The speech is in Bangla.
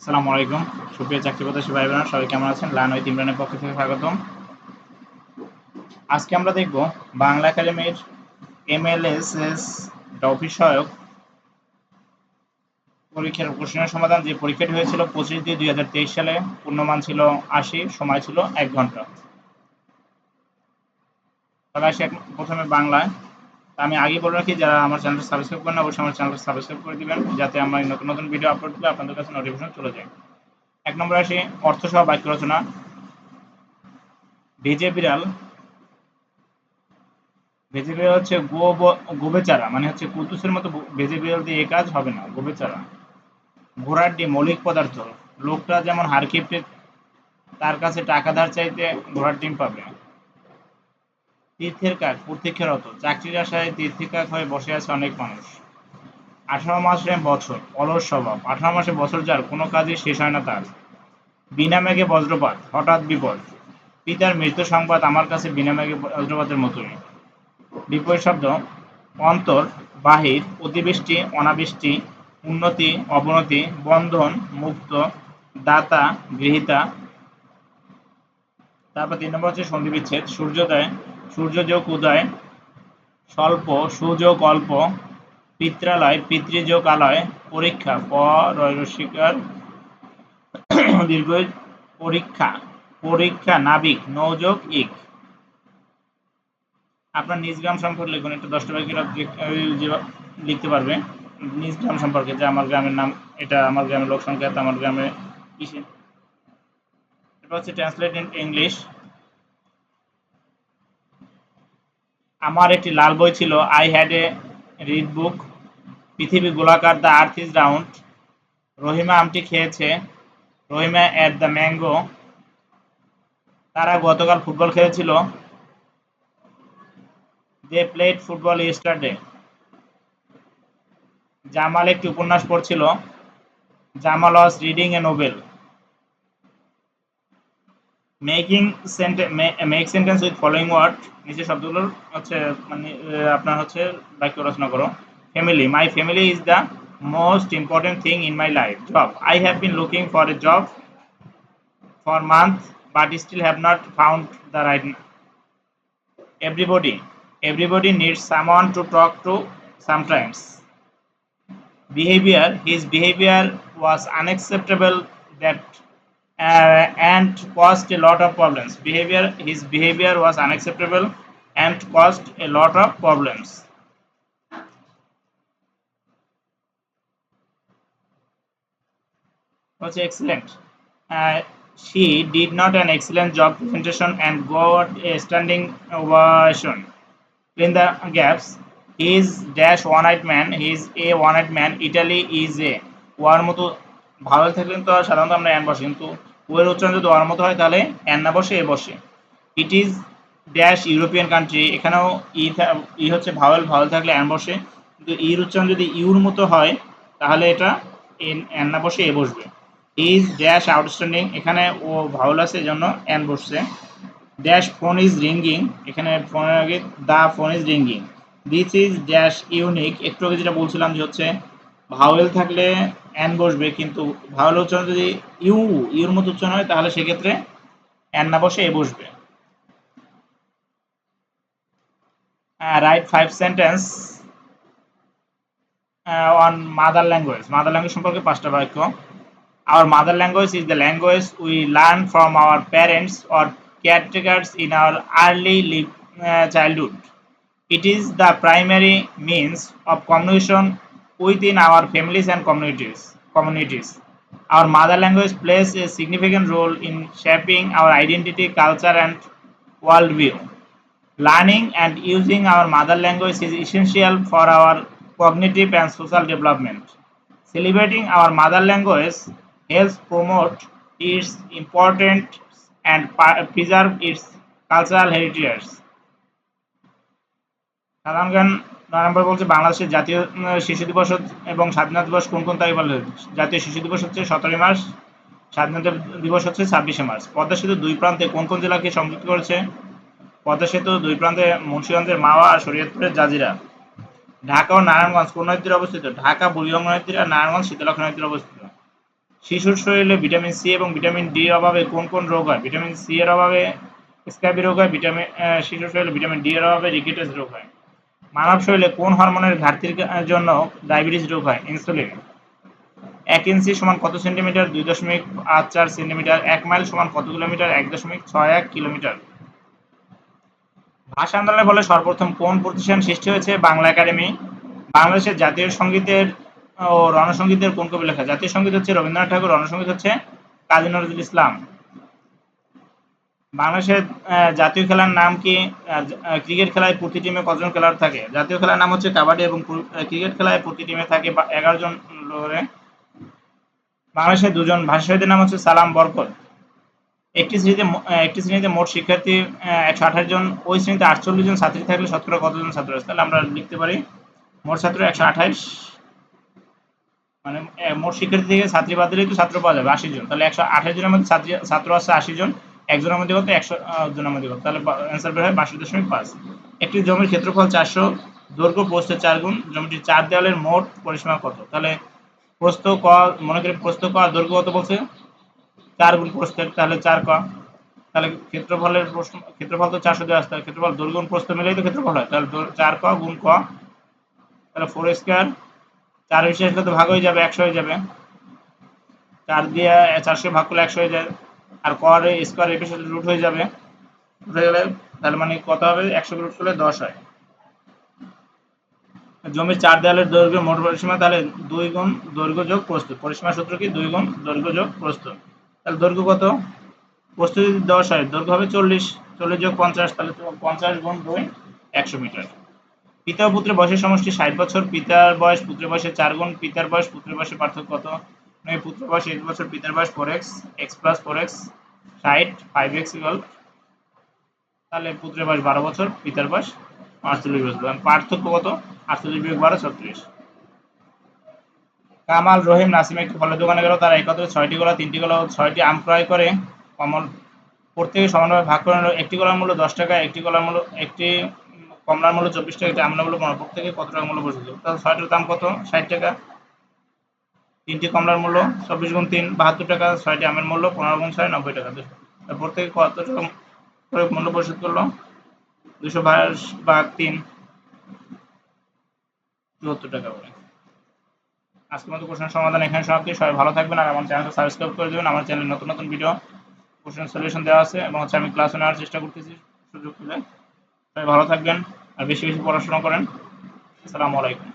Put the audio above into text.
আসসালামু আলাইকুম। সুপ্রিয় চাকরি প্রত্যাশী ভাই বোনেরা সবাই কেমন আছেন? লান ওই ইমরানের পক্ষ থেকে স্বাগতম। আজকে আমরা দেখব বাংলা একাডেমির এমএলএসএস সহায়ক পরীক্ষার প্রশ্নের সমাধান। যে পরীক্ষাটি হয়েছিল পঁচিশ দুই দুই হাজার তেইশ সালে, পূর্ণমান ছিল আশি, সময় ছিল এক ঘণ্টা। তবে আসি প্রথমে বাংলায়। আমি আগে বলে রাখি, যারা আমার চ্যানেলটা সাবস্ক্রাইব করেন অবশ্যই আমার চ্যানেলটা সাবস্ক্রাইব করে দিবেন, যাতে আমার নতুন নতুন ভিডিও আপলোড দিলে আপনাদের কাছে নোটিফিকেশন চলে যায়। এক নম্বরে আসি অর্থসহ বাক্য রচনা। ভেজে বিড়াল। ভেজে বিড়াল হচ্ছে গো গোবেচারা মানে হচ্ছে কুতুসের মতো ভেজে বিড়াল দিয়ে এ কাজ হবে না, গোবেচারা। ঘোড়ার ডিম, মৌলিক পদার্থ। লোকটা যেমন হারকিপ্টে তার কাছে টাকা ধার চাইতে ঘোড়ার ডিম পাবে। তীর্থের কাজ প্রতীক্ষারত চাকরির আশায় তীর্থের হয়ে বসে আছে অনেক মানুষ। আঠারো মাসে বছর, অলস স্বভাব। আঠারো মাসে বছর যার, কোনো কাজই শেষ হয় না তার। বিনা মেঘে বজ্রপাত, হঠাৎ বিপদ। পিতার মৃত্যু সংবাদ আমার কাছে বিনা মেঘে বজ্রপাতের মতোই। বিপরীত শব্দ, অন্তর, বাহির, অতিবৃষ্টি, অনাবৃষ্টি, উন্নতি, অবনতি, বন্ধন, মুক্ত, দাতা, গৃহীতা। তারপর তিন নম্বর হচ্ছে সন্ধি বিচ্ছেদ সূর্যোদয় সূর্যযোগ উদয় স্বল্প, সুযোগ, অল্প, পিত্রালয়, পিতৃযোগ আলয়, পরীক্ষা, প দীর্ঘ পরীক্ষা পরীক্ষা নাবিক, নৌযোগ, ইক। আপনার নিজ গ্রাম সম্পর্কে লিখুন একটা দশটা বাক্যের লিখতে পারবে। নিজ গ্রাম সম্পর্কে, যে আমার গ্রামের নাম, এটা আমার গ্রামের লোক সংখ্যা আমার গ্রামে কিসে এটা হচ্ছে ট্রান্সলেট ইন ইংলিশ আমার একটি লাল বই ছিল I had a red book পৃথিবী গোলাকার the earth is round. Rahima আমটি খেয়েছে। রহিমা অ্যাট দ্য ম্যাঙ্গো তারা গতকাল ফুটবল খেলেছিল। They played football yesterday Jamal একটি উপন্যাস পড়ছিল। Jamal was reading a novel. Making make sentence with following word নিচে শব্দগুলোর হচ্ছে মানে আপনার হচ্ছে বাক্য রচনা করো। Family my family is the most important thing in my life job I have been looking for a job for month but still have not found the right everybody everybody needs someone to talk to sometimes. Behavior, his behavior was unacceptable that uh, and caused a lot of problems. Behavior his behavior was unacceptable and caused a lot of problems. Was excellent. Uh, she did not an excellent job presentation and got a standing ovation. In the gaps he is dash one-eyed man he is a one-eyed man. Italy is a warmutu vowel থাকলে তো সাধারণত আমরা অ্যান বসে, কিন্তু ওয়ের উচ্চারণ যদি ওয়ার মতো হয়, তাহলে অ্যান না বসে এ বসে। It is dash European country এখানেও ই ই হচ্ছে ভাওয়েল ভাওয়েল থাকলে অ্যান বসে। কিন্তু ইর উচ্চারণ যদি ইউর মতো হয়, তাহলে এটা এন- অ্যান না বসে এ বসবে। ইজ ড্যাশ আউটস্ট্যান্ডিং এখানে ও ভাওয়েল আছে, এজন্য অ্যান বসছে। ড্যাশ ফোন ইজ রিঙ্গিং এখানে ফোনের আগে the phone is ringing this is dash unique একটু আগে যেটা বলছিলাম যে হচ্ছে, ভাওয়েল থাকলে অ্যান বসবে কিন্তু ভাওয়েল উচ্চারণ যদি ইউ ইউর মতো উচ্চারণ হয় তাহলে সেক্ষেত্রে অ্যান না বসে এ বসবে write five sentence on mother language mother language সম্পর্কে পাঁচটা বাক্য Our mother language is the language we learn from our parents or caretakers in our early li- uh, childhood. It is the primary means of within our families and communities. Communities. Our mother language plays a significant role in shaping our identity, culture, and worldview. Learning and using our mother language is essential for our cognitive and social development. Celebrating our mother language helps promote its importance and pa- preserve its cultural heritage. সাধারণ জ্ঞান নয় নম্বর বলছে বাংলাদেশের জাতীয় শিশু দিবস এবং স্বাধীনতা দিবস কোন কোন তারিখ বলে জাতীয় শিশু দিবস হচ্ছে সতেরোই মার্চ, স্বাধীনতা দিবস হচ্ছে ছাব্বিশে মার্চ। পদ্মা সেতু দুই প্রান্তে কোন কোন জেলাকে সংযুক্ত করেছে? পদ্মা সেতু দুই প্রান্তে মুন্সিগঞ্জের মাওয়া আর শরীয়তপুরের জাজিরা। ঢাকা ও নারায়ণগঞ্জ কোন নদীর অবস্থিত? ঢাকা, বুড়িগঙ্গা নদীর আর নারায়ণগঞ্জ শীতলক্ষ্যা নদীর অবস্থিত। শিশুর শরীরে ভিটামিন সি এবং ভিটামিন ডি অভাবে কোন কোন রোগ হয়? ভিটামিন সি এর অভাবে স্ক্যাবি রোগ হয়, ভিটামিন শিশুর শরীরে ভিটামিন ডি এর অভাবে রিকেটাস রোগ হয়। মানব শরীরে কোন হরমোনের ঘাটতির জন্য ডায়াবেটিস রোগ হয়? ইনসুলিন। এক ইঞ্চি সমান কত সেন্টিমিটার? দুই দশমিক আট চার সেন্টিমিটার। এক মাইল সমান কত কিলোমিটার? এক দশমিক ছয় এক কিলোমিটার। ভাষা আন্দোলনের ফলে সর্বপ্রথম কোন প্রতিষ্ঠান সৃষ্টি হয়েছে? বাংলা একাডেমি। বাংলাদেশের জাতীয় সঙ্গীতের ও রণসঙ্গীতের কোন কবি লেখা? জাতীয় সংগীত হচ্ছে রবীন্দ্রনাথ ঠাকুর, রণসঙ্গীত হচ্ছে কাজী নজরুল ইসলাম। বাংলাদেশের জাতীয় খেলার নাম কি? ক্রিকেট খেলায় প্রতি টিমে কতজন খেলার থাকে? জাতীয় খেলার নাম হচ্ছে কাবাডি এবং ক্রিকেট খেলায় প্রতি টিমে থাকে এগারো জন বাংলাদেশের দুজন ভাষাবিদের নাম হচ্ছে সালাম বরকত। একটি শ্রেণীতে একটি শ্রেণীতে মোট শিক্ষার্থী একশো আঠাশ জন। ওই শ্রেণীতে আটচল্লিশ জন ছাত্রী থাকলে শতকরা কতজন ছাত্র আছে? তাহলে আমরা লিখতে পারি, মোট ছাত্র একশো আঠাশ। মানে মোট শিক্ষার্থী থেকে ছাত্রী বাদ দিলেই তো ছাত্র পাওয়া যাবে, আশি জন। তাহলে একশো আঠাশ জনের মধ্যে ছাত্রী, ছাত্র আছে আশি জন। একজনের মধ্যে কত একশো জনের মধ্যে কত তাহলে অ্যান্সার বের হয় বাষট্টি দশমিক পাঁচ। একটি জমির ক্ষেত্রফল চারশো, দৈর্ঘ্য প্রস্থ চার গুণ, জমিটির চার দেওয়ালের মোট পরিসীমা কত? তাহলে প্রস্থ ক, মনে করি প্রস্থ ক দৈর্ঘ্য কত বলছে? চার গুণ প্রস্থের, তাহলে চার ক। তাহলে ক্ষেত্রফলের প্রশ্ন, ক্ষেত্রফল তো চারশো দেওয়া তাহলে ক্ষেত্রফল দৈর্ঘ্য গুণ প্রস্থ মিলেই তো ক্ষেত্রফল হয়। তাহলে চার ক গুণ ক, তাহলে ফোর স্কোয়ার চার বিশেষ তো ভাগ হয়ে যাবে, একশো হয়ে যাবে। চার দিয়ে, চারশো ভাগ করলে একশো হয়ে যায়। আর কর স্কোয়ার এর সাথে রুট হয়ে যাবে। হয়ে গেলে তাহলে মানে কত হবে? একশো রুট করলে দশ হয়। জমির চার দেওয়ালের দৈর্ঘ্য মোট পরিসীমা, তাহলে দুই গুণ দৈর্ঘ্য যোগ প্রস্থ। পরিসীমা সূত্র কি? দুই গুণ দৈর্ঘ্য যোগ প্রস্থ। তাহলে দৈর্ঘ্য কত? প্রস্থ যদি দশ হয়, দৈর্ঘ্য হবে চল্লিশ। চল্লিশ যোগ পঞ্চাশ, তাহলে তো পঞ্চাশ গুণ দুই, একশো মিটার। পিতা ও পুত্রের বয়সের সমষ্টি ষাট বছর। পিতার বয়স পুত্রের বয়সের চার গুণ, পিতার বয়স পুত্রের বয়সের পার্থক্য কত? মানে পুত্রের বয়স এক বছর, পিতার বয়স four x x plus four x ষাট ফাইভ এক্স তাহলে পুত্রের বয়স বারো বছর, পিতার বয়স আটচল্লিশ বছর পার্থক্য কত? আটচল্লিশ বিয়োগ বারো, ছত্রিশ। কামাল, রহিম, নাসিম একটি ফলের দোকানে গেল, তারা একত্রে ছয়টি কলা, তিনটি কলা ছয়টি আম ক্রয় করে কমল প্রত্যেকে সমানভাবে ভাগ করে নিল। একটি কলার মূল্য দশ টাকা, একটি কলার মূল্য, একটি কমলার মূল্য চব্বিশ টাকা, একটি আমলার মূল্য প্রত্যেকে কত টাকা মূল্য বসেছিল? তাহলে ছয়টার দাম কত? ষাট টাকা। তিনটি কমলার মূল্য, চব্বিশ গুণ তিন, বাহাত্তর টাকা, ছয়টি আমের মূল্য, পনেরো গুণ ছয়, নব্বই টাকা। প্রত্যেকে কত টাকা মূল্য পরিশোধ করল? দুশো বাইশ ভাগ তিন, চুয়াত্তর টাকা করে। আজকের মতো কোশ্চেন সমাধান এখানে সমাপ্তি। সবাই ভালো থাকবেন আর আমার চ্যানেলটা সাবস্ক্রাইব করে দেবেন। আমার চ্যানেলে নতুন নতুন ভিডিও কোশ্চেন সলিউশন দেওয়া আছে এবং হচ্ছে আমি ক্লাসে নেওয়ার চেষ্টা করতেছি সুযোগ পেলে। সবাই ভালো থাকবেন আর বেশি বেশি পড়াশোনা করেন। আসসালামু আলাইকুম।